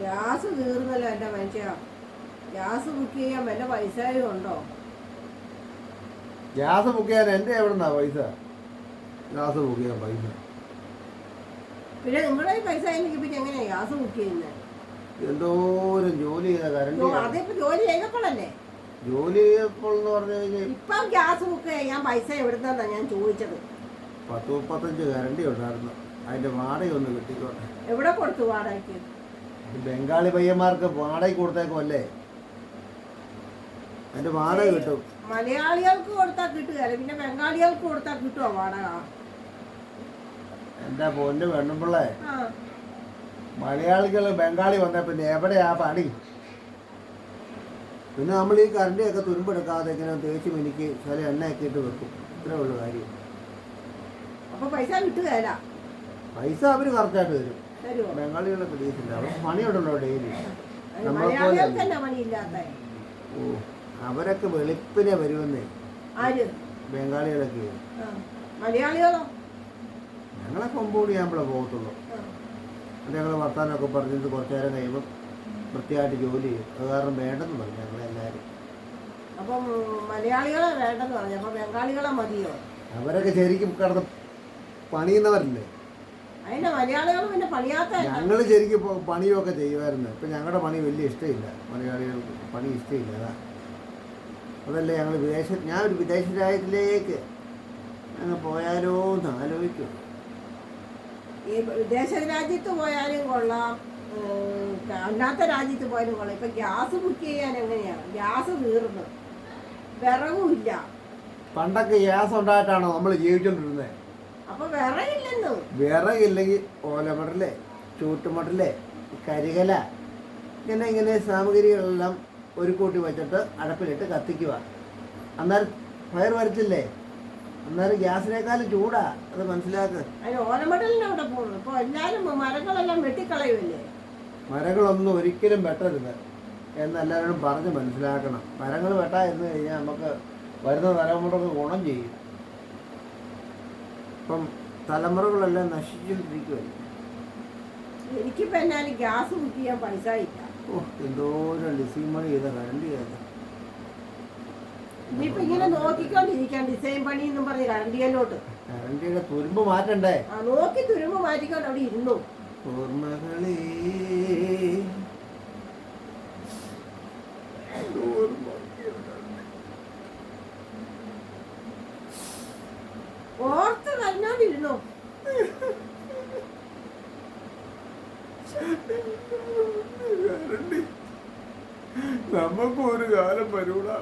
Gas തീർന്നല്ലോ എന്റെ മനുഷ്യ. ഗ്യാസ് ബുക്ക് ചെയ്യാൻ വല്ല പൈസയും ഉണ്ടോ? ഗ്യാസ് ബുക്ക് ചെയ്യാൻ എന്റെ എവിടുന്നാ പൈസ? ഗ്യാസ് ബുക്ക് ചെയ്യാൻ പൈസ. പിന്നെ നിങ്ങളുടെ ഈ പൈസ എനിക്ക് പിന്നെ എങ്ങനെയാ ഗ്യാസ് ബുക്ക് ചെയ്യുന്നത് എന്തോരം ജോലി ചെയ്ത കരണ്ട് അതിപ്പോ ജോലി ചെയ്തപ്പോഴല്ലേ? ജോലി ചെയ്തപ്പോൾ എന്ന് പറഞ്ഞു കഴിഞ്ഞാൽ ഇപ്പം ഗ്യാസ് ബുക്ക് ചെയ്യാൻ പൈസ എവിടുന്നാ ഞാൻ ചോദിച്ചത്. പത്ത് മുപ്പത്തഞ്ച് കരണ്ടി ഉണ്ടായിരുന്നു. അതിന്റെ വാടക ഒന്ന് കിട്ടിക്കോട്ടെ. എവിടെ കൊടുത്തു വാടകയ്ക്ക്? ബംഗാളി പയ്യന്മാർക്ക് വാടക കൊടുത്തേക്കുമല്ലേ അതിന്റെ വാടക കിട്ടും. മലയാളികൾക്ക് കൊടുത്താൽ കിട്ടുകയല്ല പിന്നെ ബംഗാളികൾക്ക് കൊടുത്താൽ കിട്ടുമോ വാടക? എന്താ പൊന്ന് പെണ്ണുമ്പിള്ളേ? മലയാളികൾ ബംഗാളി വന്നാൽ പിന്നെ എവിടെയാ പണി? പിന്നെ നമ്മൾ ഈ കറണ്ടിയൊക്കെ തുരുമ്പെടുക്കാതെ ഇങ്ങനെ തേച്ച് മിനിക്ക് ചില എണ്ണയൊക്കെ ഇട്ട് വെക്കും. ഇത്രേ ഉള്ളൂ കാര്യം. അപ്പൊ പൈസ കിട്ടുകയല്ല പൈസ അവർ കറക്റ്റായിട്ട് തരും. ബംഗാളികളെ പിടിയിട്ടില്ല അവർക്ക് പണിയുണ്ടല്ലോ ഡെയിലി നമ്മളെ ഓ അവരൊക്കെ വെളുപ്പിനെ വരുമെന്നേ. ബംഗാളികളൊക്കെ. മലയാളികളോ? ഞങ്ങളെ കൊമ്പൂടി ഞാൻ പോകത്തുള്ളൂ. ഞങ്ങൾ വർത്താനമൊക്കെ പറഞ്ഞിട്ട് കുറച്ചു നേരം കഴിയുമ്പോൾ വൃത്തിയായിട്ട് ജോലി ചെയ്യും. അത് കാരണം വേണ്ടെന്ന് പറഞ്ഞു ഞങ്ങളെല്ലാവരും അപ്പം മലയാളികളെ വേണ്ടെന്ന് പറഞ്ഞു. അപ്പം ബംഗാളികളെ മതിയോ? അവരൊക്കെ ശരിക്കും കിടന്ന് പണിയുന്നവരല്ലേ അതിന്റെ മലയാളികൾ പിന്നെ പണിയാത്ത ഞങ്ങൾ ശരിക്കും ഇപ്പോൾ പണിയൊക്കെ ചെയ്യുമായിരുന്നു. ഇപ്പം ഞങ്ങളുടെ പണി വലിയ ഇഷ്ടമില്ല മലയാളികൾക്ക് പണി ഇഷ്ടമില്ല അതാ. അതല്ലേ ഞങ്ങൾ വിദേശ ഞാൻ ഒരു വിദേശ രാജ്യത്തിലേക്ക് അങ്ങ് പോയാലോ എന്ന് ആലോചിക്കും ഈ വിദേശ രാജ്യത്ത് പോയാലും കൊള്ളാം. അല്ലാത്ത രാജ്യത്ത് പോയാലും കൊള്ളാം. ഇപ്പൊ ഗ്യാസ് ബുക്ക് ചെയ്യാൻ എങ്ങനെയാണ്? ഗ്യാസ് തീർന്നു. വിറകുമില്ല പണ്ടൊക്കെ ഗ്യാസ് ഉണ്ടായിട്ടാണോ നമ്മൾ ജീവിച്ചുകൊണ്ടിരുന്നത് വിറകില്ലെന്നു വിറകില്ലെങ്കിൽ ഓലമടൽ ചൂട്ടുമടൽ കരികല ഇങ്ങനെ ഇങ്ങനെ സാമഗ്രികളെല്ലാം ഒരു കൂട്ടി വെച്ചിട്ട് അടപ്പിലിട്ട് കത്തിക്കുക. അന്നേരം ഫയർ വരത്തില്ലേ? അന്നേരം ഗ്യാസിനേക്കാൾ ചൂടാ അത് മനസ്സിലാക്ക്. അതിന് ഓലമടലിന് അവിടെ പോകുന്നു ഇപ്പൊ എല്ലാരും മരങ്ങളെല്ലാം വെട്ടിക്കളയുമല്ലേ മരങ്ങളൊന്നും ഒരിക്കലും വെട്ടരുത് എന്നെല്ലാവരും പറഞ്ഞ് മനസ്സിലാക്കണം. മരങ്ങൾ വെട്ടാ എന്ന് കഴിഞ്ഞാൽ നമുക്ക് വരുന്ന തലമുറയ്ക്ക് ഗുണം ചെയ്യും. ഇപ്പം തലമുറകളെല്ലാം നശിച്ചുകൊണ്ടിരിക്കുകയാണ് എനിക്കിപ്പോ എന്നാലും ഗ്യാസ് ബുക്ക് ചെയ്യാൻ പൈസ ഇല്ല. ഓ എന്തോരം ഡിസൈൻ പണി ചെയ്ത കറണ്ട് ചെയ്ത ഇനിയിപ്പോ ഇങ്ങനെ നോക്കിക്കൊണ്ടിരിക്കാം. ഡിസൈൻ പണി എന്നും പറഞ്ഞ് കറണ്ടിയല്ലോട്ട് കറണ്ടിയുടെ തുരുമ്പ് മാറ്റണ്ടേ? ആ നോക്കി തുരുമ്പ് മാറ്റിക്കൊണ്ട് അവിടെ ഇരുന്നു. ഓർമ്മകളേ. ഓർത്ത് കരഞ്ഞോണ്ടിരുന്നു നമുക്കൊരു കാലം വരൂടാ.